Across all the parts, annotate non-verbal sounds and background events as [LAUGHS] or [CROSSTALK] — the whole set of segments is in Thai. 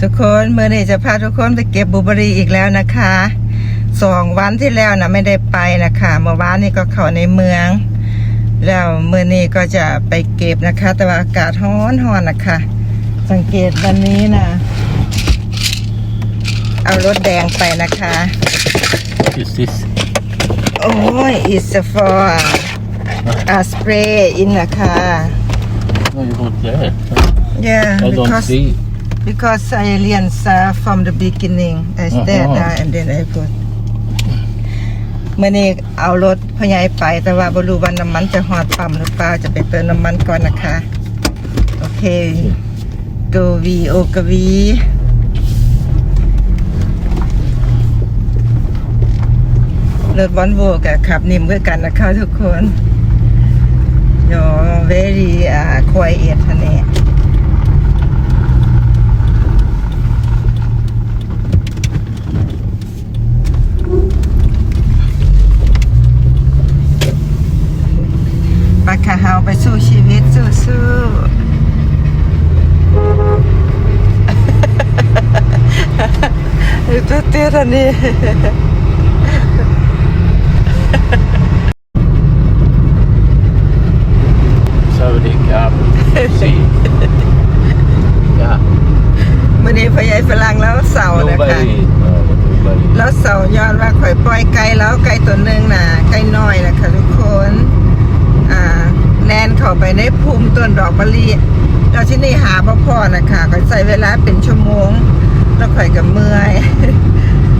ทุกคนเมื่อนี้จะพาทุกคนไปเก็บบลูเบอรี่อีกแล้วนะคะสองวันที่แล้วนะไม่ได้ไปนะคะเมื่อวานนี้ก็เข้าในเมือง แล้วเมื่อนี้ก็จะไปเก็บนะคะ แต่ว่าอากาศร้อนร้อนนะคะ สังเกตวันนี้นะเอารถแดงไปนะคะ What is this? โอ้ย it's for a spray in นะคะ No, you put there. yeah I don't because see. Because I learn uh, from the beginning I start Uh-huh. uh, and then I put เมื่อนี้เอารถพยายไปแต่ว่าบรู้ว่าน้ำมันจะหอดปั๊มหรือเปล่าจะไปเติมน้ำมันก่อนนะคะ โอเคกวีโอกวีรถวอนโวกับขับนิ่มด้วยกันนะคะทุกคนโย very uh, quiet ท่านนี้ปะค่ะเฮาไปสู้ชีวิตสู้สู้ ตัวเตี้ยทันนี้ Saudi Cup. See. Yeah. มื่อนี้พยายฝรั่งแล้วเสานะคะแล้วเสายอนว่าข่อยปล่อยไก่แล้วไก่ตัวหนึ่งน่ะไก่น้อยนะคะทุกคนอ่าแลนเข้าไปในภูมิต้นดอกมะลิแล้วที่นี่หาพ่อพ่อนะคะข่อใส่เวลาเป็นชั่วโมง แล้วข่อยกับเมื่อย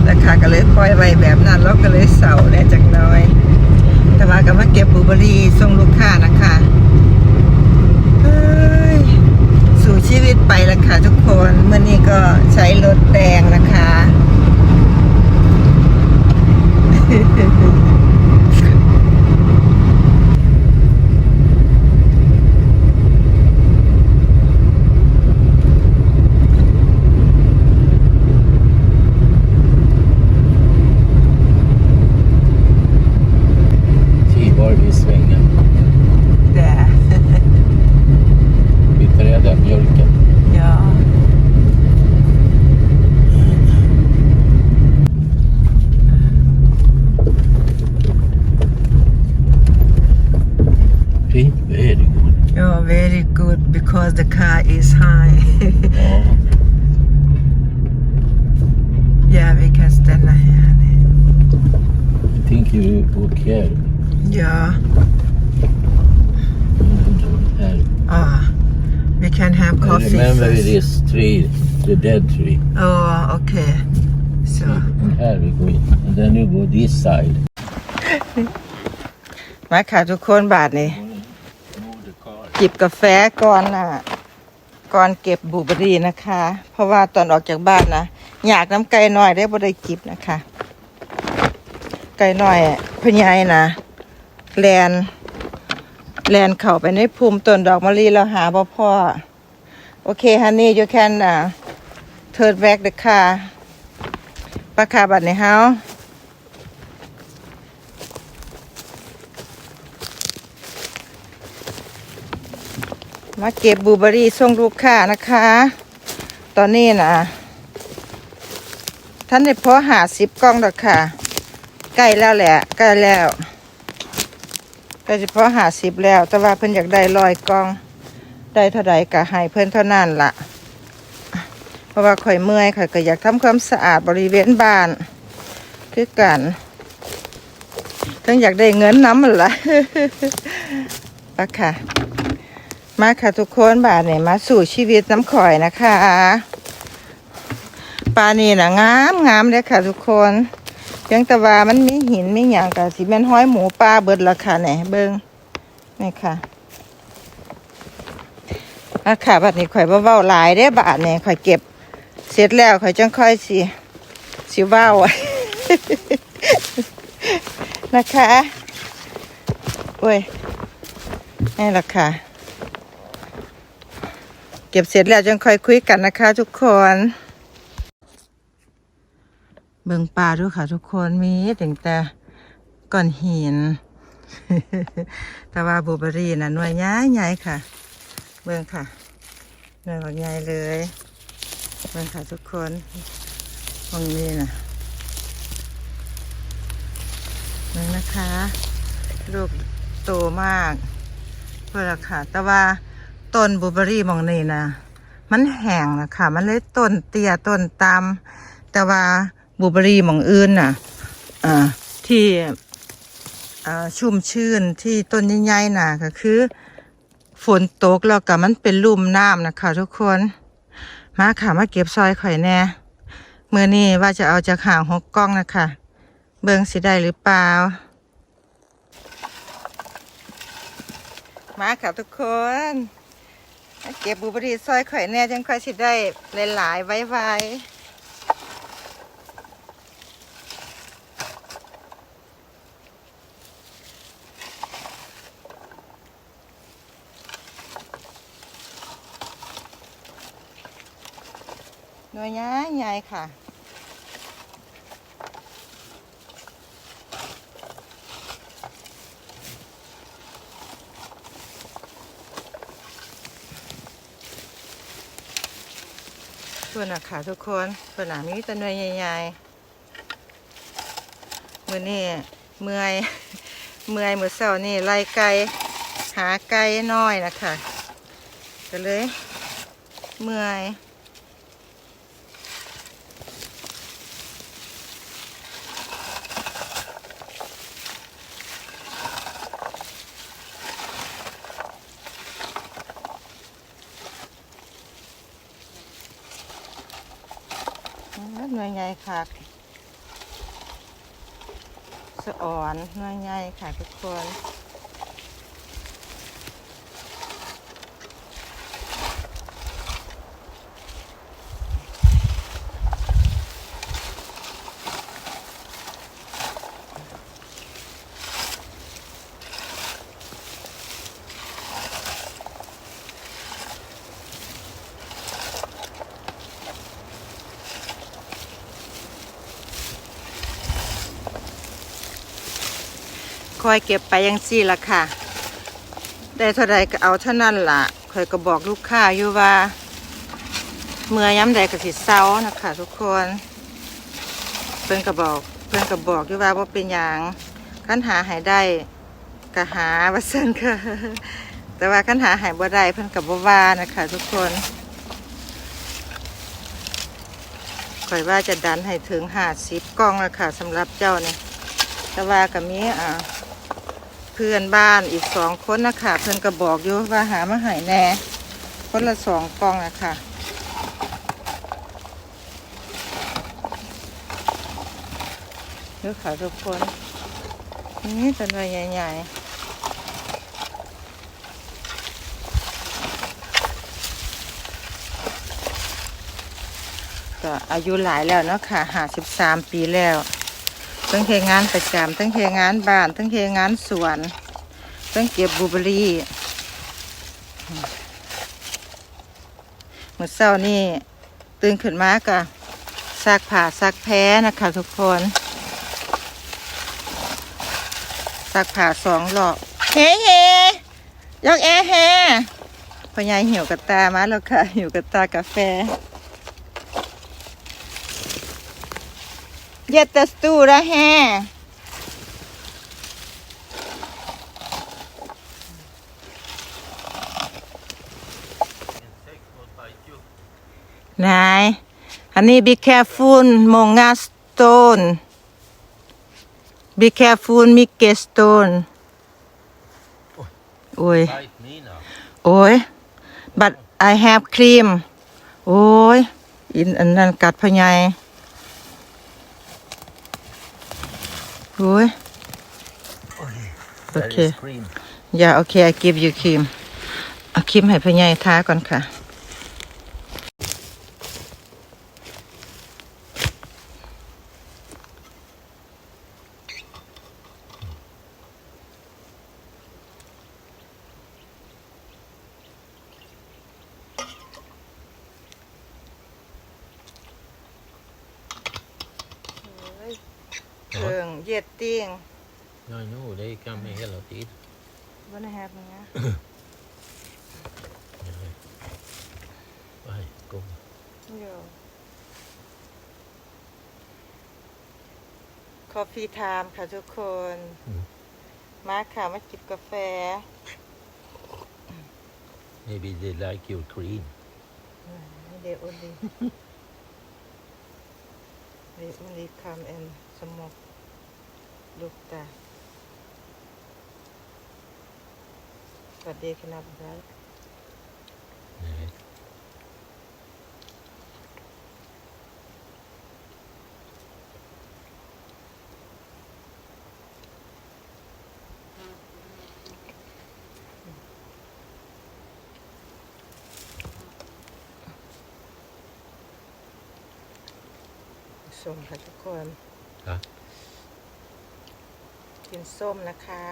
นะคะก็เลยปล่อยไว้แบบนั้นแล้วก็เลยเสาแน่จักน้อย แต่ว่าก็มาเก็บบลูเบอรี่ส่งลูกค้านะคะสู่ชีวิตไปละค่ะทุกคนเมื่อนี้ก็ใช้รถแดงนะคะ because the car is high. [LAUGHS] Ja. yeah, we can stand here. I think you walk here. Yeah. Here. Ah, we can have And coffee remember first. this tree, the dead tree. Oh, okay. So, And here we go in. And then you go this side. [LAUGHS] มาค่ะทุกคนบาทนี่ Move the car. จิบกาแฟก่อนน่ะ ก่อนเก็บบลูเบอรี่นะคะ เพราะว่าตอนออกจากบ้านนะอยากน้ำไก่หน่อยได้บ่ได้จิบนะคะ ไก่หน่อยพญายนะแลนแลนเข้าไปในภูมิต้นดอกมะลิแล้วหาบ่พ่อโอเคฮันนี่ you can uh, turn back the car ปะคาบัดในเฮา มาเก็บบลูเบอรี่ส่งลูกค้านะคะ ตอนนี้นะท่านได้พอหาสิบกล้องดอกค่ะ ใกล้แล้วแหละใกล้แล้วใกล้จะพอหาสิบแล้ว แต่ว่าเพิ่นอยากได้ลอยกล้อง ได้เท่าใดก็ให้เพิ่นเท่านั้นละ่ะ เพราะว่าข่อยเมื่อยข่อยก็อยากทำความสะอาดบริเวณบ้านคือกันทั้งอยากได้เงินน้ำมันละปะค่ะ มาค่ะทุกคนบาทเนี่ยมาสู่ชีวิตน้ำข่อยนะคะปลานี่นะงามงามเลยค่ะทุกคนเพียงแต่ว่ามันมีหินไมีอย่างกับสิแม่นห้อยหมูปลาเบิดราคาไหนเบิ้งนี่ค่ะอาค่ะบัดนี้ข่อยเว้าๆหลายได้บาทเนี่ยข่อยเก็บ เสร็จแล้วข่อยจังค่อยสิสิเว้านะคะโอ้ยนี่ละค่ะ เก็บเสร็จแล้วจังค่อยคุยกันนะคะ ทุกคน เบิ่งป่าด้วยค่ะ ทุกคนมีถึงแต่ก้อนหิน แต่ว่าบูเบอรี่นะหน่วยใหญ่ใหญ่ค่ะ เบิ่งค่ะหน่วยใหญ่เลยเบิ่งค่ะทุกคนตรงนี้นะนี่นะคะ ลูกโตมากเพื่อราคาแต่ว่า ต้นบูเบอรี่มองนี่นะมันแห้งนะคะมันเลยต้นเตี้ยต้นตาม แต่ว่าบูเบอรี่มองอื่นน่ะอ่าที่อ่าชุ่มชื่นที่ต้นใหญ่ๆน่ะก็คือ ฝนตกแล้วก็มันเป็นลุ่มน้ำนะคะทุกคน มาค่ะมาเก็บซอยข่อยแน่เมื่อนี้ว่าจะเอาจากห่างหกกล้องนะคะ เบิงสิได้หรือเปล่า มาค่ะทุกคน เก็บบูเบอรี่ซอยข่อยแน่จังค่อยสิได้หลายๆไว้ไว้หน่วยใหญ่ๆค่ะ เพื่อนอะค่ะทุกคนเพื่อนอะมีต่หน่วยใหญ่ๆมือนี่เมื่อยเมื่อยมือเสาร์นี่ไล่ไก่หาไก่น้อยนะคะก็เลย เมื่อยหน่วยใหญ่ ค่ะสะอ่อนน้อยใหญ่ค่ะทุกคน อยเก็บไปยังซี่ละค่ะ ได้เท่าใดก็เอาเท่านั้นล่ะคอยก็บอกลูกค้าอยู่ว่า เมื่อย้ำใดก็สิเซานะคะทุกคน เพื่อนก็บอก เพื่อนก็บอกอยู่ว่าว่าเป็นอย่างขั้นหาหายได้ก็หาว่าเส้นค่ะ แต่ว่าขั้นหาหายบ่ได้เพื่อนกับบ่ว่านะคะ ทุกคนคอยว่าจะดันให้ถึงห้าสิบกล้องล้วค่ะสำหรับเจ้าเนี่ยแต่ว่าก็มีอ่า เพื่อนบ้านอีกสองคนนะคะเพื่อนก็บอกอยู่ว่าหามาหายแหน่คนละสองกล่องนะคะเดี๋ยวค่ะทุกคนนี่ตัวใหญ่ใหญ่ๆก็อายุหลายแล้วเนาะค่ะห้าสิบสามปีแล้ว ตั้งเทงานประจำตั้งเทงานบ้านตั้งเทงานสวนตั้งเก็บบูเบอรี่เมื่อเช้านี่ตื่นขึ้นมาก็ซักผ้าซักแพ้นะคะทุกคนซักผ้าสองหลอกเฮ้เฮยกแอร์แฮพ่อยายหิวกระตามาแล้วค่ะหิวกระตากาแฟ Jättestora här. Nej, honey, be careful, många stone. Be careful, mycket stone. Oj, Bite me now. oj. But I have cream. Oj, in อันนั้นกัดพะไย โอ้ย That Okay. is cream. อย่าโอเค I give you ครีมเอาครีมให้พะไยทาก่อนค่ะ เค รื่องเย็ดเตียง I know, they come hela tiden. วันนี้แฮปนะ Nej, go. โยคอฟฟี่ไทม์ค่ะทุกคนอืมมาค่ะมาจิบกาแฟ Maybe they like your cream. เดโอลีเดโอ ลูกตา สวัสดีครับครับส่งค่ะทุกคนครั กินส้มนะคะ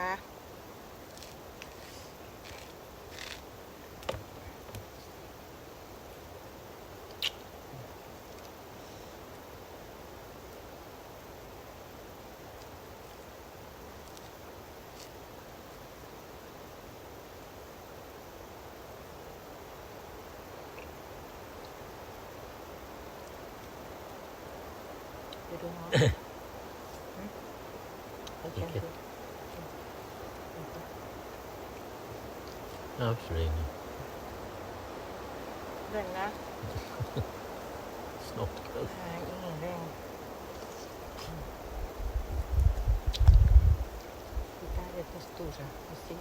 เดี๋ยวดูเนาะ I can Okay. do. Ja, så länge. เร่งนะ Snart kväll. หาอีกหนึ่งเร่งพิตาเดปัสตูจ้ะดูสิ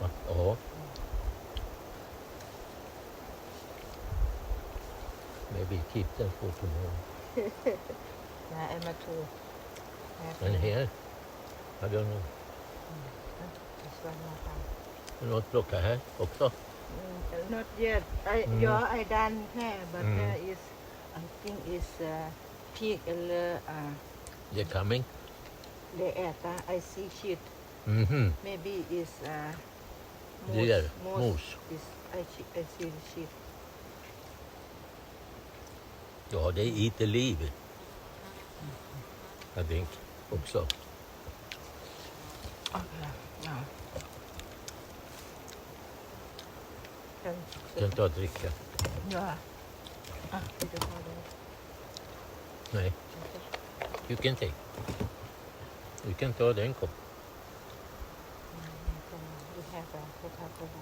Va? Ja. Maybe keep them for tomorrow. นะเอ็มาทู And here? I don't know. This one more time. Något plocka här också? Mm, not yet I Mm. your I done hair but Mm. there is I think is uh, pig and uh, They're coming? the air I see shit Mhm. maybe is uh, moose moose. is I, see- I see the shit Ja, they eat the leaf. I think också. Okay no can Kan ta och dricka. yeah ah you don't have that Nej, okay you can take. Du kan ta den kopp. You have a Coca-Cola.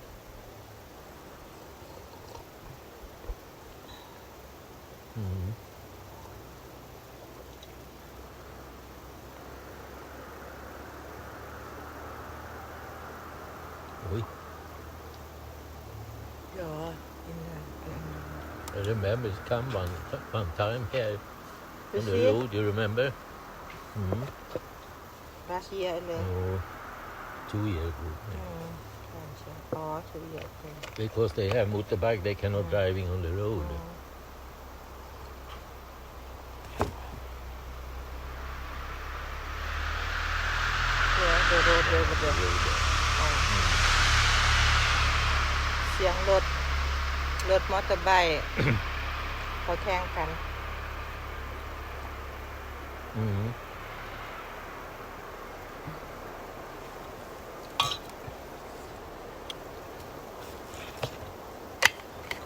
Mm. Ja, i I remember it come one, one time here on the road, you remember? Mm. Last year, no? Oh, two years ago. Yeah. Mm, oh, two years ago. Because they have motorbike, they cannot mm. driving on the road. Mm. ถมอเตอร์ไซค์เขาแข่งกัน Mm.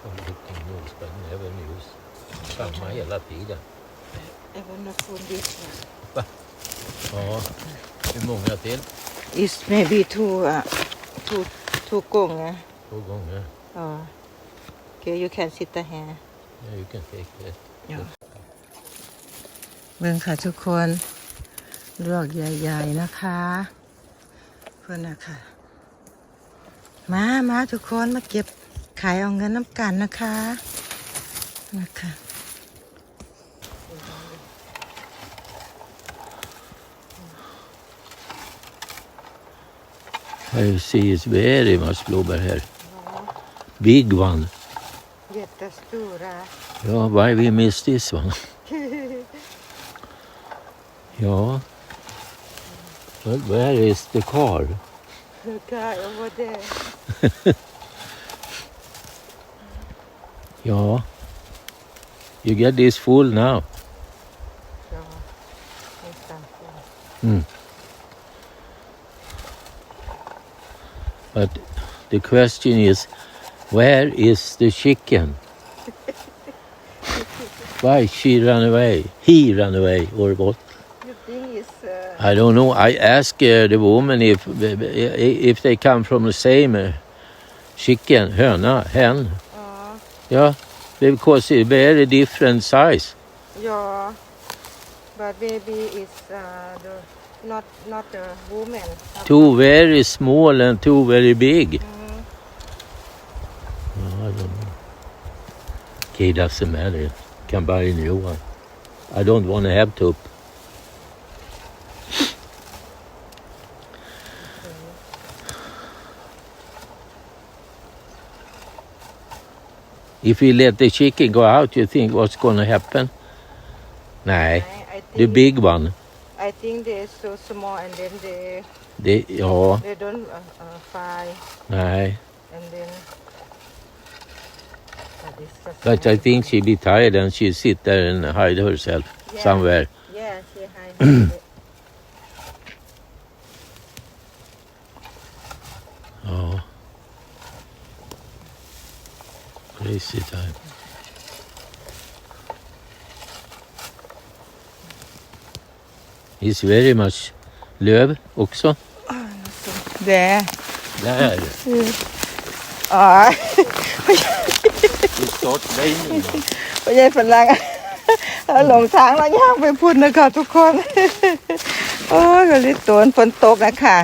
Kom looking news, but never news. Samma hela tiden. I wanna phone this one. Ja, hur många till? It's maybe two, uh, two, two gong, uh. Två gånger. Oh. Okay, you can sit there. Yeah, you can take that. เบิ่งค่ะทุกคนลวกใหญ่ๆนะคะ เพื่อนนะคะ มามาทุกคนมาเก็บขายเอาเงินน้ำกันนะคะนะคะ I see it's very much blåbär här. Big one. Jättestora Ja, why we miss this one? ja. Well, where is the car? guy over there Ja. You get this full now. nästan full. Mm. But the question is, where is the chicken? Why she ran away? He ran away or what? It's uh, I don't know. I asked uh, the woman if if they come from the same uh, chicken, höna, hen. uh, Yeah, because it's very different size. Yeah, but maybe it's uh, the not not the woman Two very small and two very big. Mm. Oh, I don't know. Okay, doesn't matter. Can buy a new one. I don't want to have to. If we let the chicken go out, you think what's going to happen? I the big one. I think they're so small and then they Det, ja, they don't uh, uh, fly nej. and then but it's just But I think she be tired and she sit there and hide herself Yeah. somewhere. yeah she hide [CLEARS THROAT] Ja. Oh. Crazy time. It's very much löv också. there Där. oh [LAUGHS] [LAUGHS] It starts raining now. พ่อใหญ่ฝรั่งเอาหลงทางแล้วย่างไปพุ่นนะคะทุกคน โอ้ยกะลิตวนฝนตกนะคะ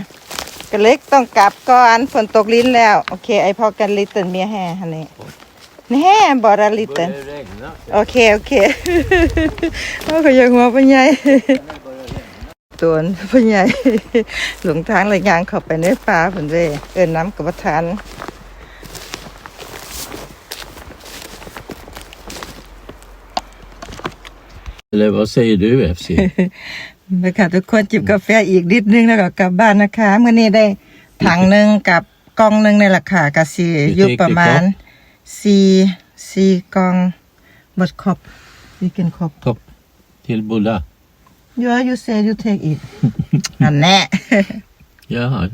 กะเล็กต้องกลับก่อนฝนตกลิ้นแล้ว โอเค ไอพอกันลิตเตินเมียแห่ฮันนี่แห่บอระลิตเติน Börjar regna. โอเค โอเคโอ้ก็ยังหัวพ่อใหญ่ตัวพ่อใหญ่หลงทางเลยยางเข้าไปในป่าผนเวยเอินน้ำกับทาน Eller vad säger du FC? ไปค่ะทุกคนจิบกาแฟอีกนิดนึงแล้วก็กลับบ้านนะคะเมื่อนี้ได้ถังหนึ่งกับกล่องหนึ่งในราคากะสีอยู่ประมาณสี่สี่กล่องบดครบสี่กินครบ Kopp till Bulla. ยูยูเซยูเทคอีกอันแน่ Yeah,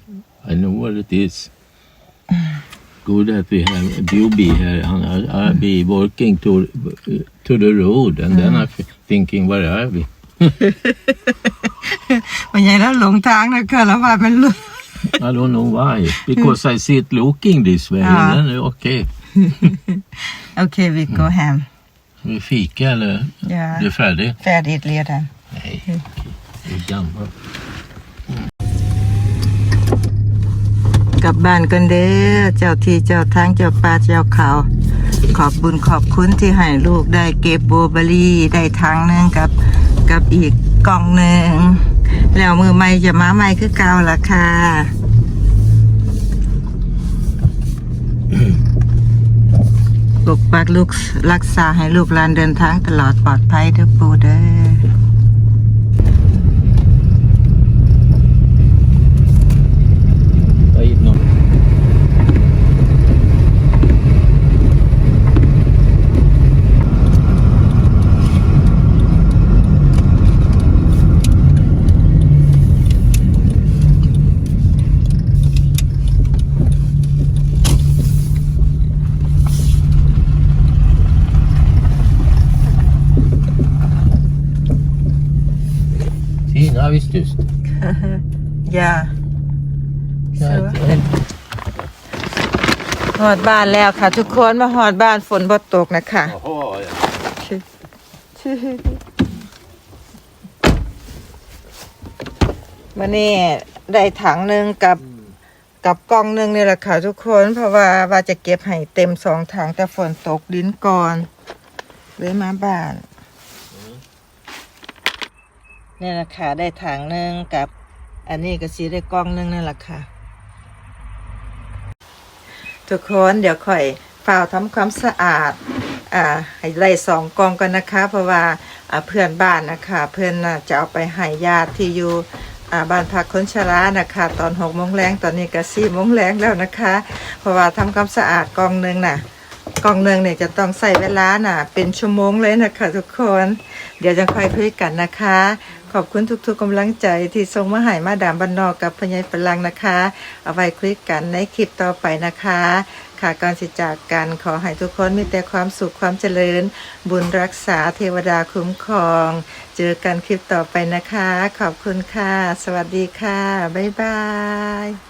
I know what it is. Good that we have Bjubi here. Han are, are be walking to to the road, and then I'm thinking, where are we? [LAUGHS] วันใหญ่แล้วหลงทางนะคะแล้วว่าเป็นลูก [LAUGHS] I don't know why. Because I see it looking this way. Ja. And then, okay. [LAUGHS] โอเควิโก้แฮม Vi fika eller? Ja. Du är färdig? แฟร์ดิดเลียดัน Nej. Du är gammal. กลับบ้านกันเด้อเจ้าที่เจ้าทางเจ้าป่าเจ้าเขา ขอบบุญขอบคุณที่ให้ลูกได้เก็บโบเบอรี่ได้ทั้งหนึงกับกับอีกกล่องหนึ่งแล้วมือใหม่จะมาใหม่คือเก่าละค่ะลูกปักลูกรักษาให้ลูกหลานเดินทางตลอดปลอดภัยเด้อปูเด้อ just. อย่า Ja, en- หอดบ้านแล้วค่ะ ทุกคนมาหอดบ้านฝนบ่ตกนะคะ Jaha, ja. มานี่ได้ถังหนึ่งกับกับกล่องหนึ่งนี่แหละค่ะทุกคน เพราะว่าว่าจะเก็บให้เต็มสองถังแต่ฝนตกลิ้นก่อนเลยมาบ้าน นี่แหละค่ะได้ถังหนึ่งกับ อันนี้ก็สีได้กล่องหนึ่งนั่นแหละค่ะ ทุกคนเดี๋ยวค่อยฝ้าวทำความสะอาดอ่าให้ไล่สองกองกันนะคะ เพราะว่าอ่าเพื่อนบ้านนะคะ เพื่อนน่ะจะเอาไปให้ญาติที่อยู่อ่าบ้านพักคนชรานะคะ ตอนหกโมงแรงตอนนี้ก็สี่โมงแรงแล้วนะคะ เพราะว่าทำความสะอาดกองหนึ่งน่ะกองหนึ่งเนี่ยจะต้องใส่เวลาน่ะ เป็นชั่วโมงเลยนะคะทุกคน เดี๋ยวจะค่อยคุยกันนะคะ ขอบคุณทุกๆกำลังใจที่ส่งมาให้มาดามบันนอกกับพญายพลังนะคะ เอาไว้คุยกันในคลิปต่อไปนะคะ ค่ะก่อนสิจากกันขอให้ทุกคนมีแต่ความสุขความเจริญ บุญรักษาเทวดาคุ้มครอง เจอกันคลิปต่อไปนะคะ ขอบคุณค่ะ สวัสดีค่ะ บ๊ายบาย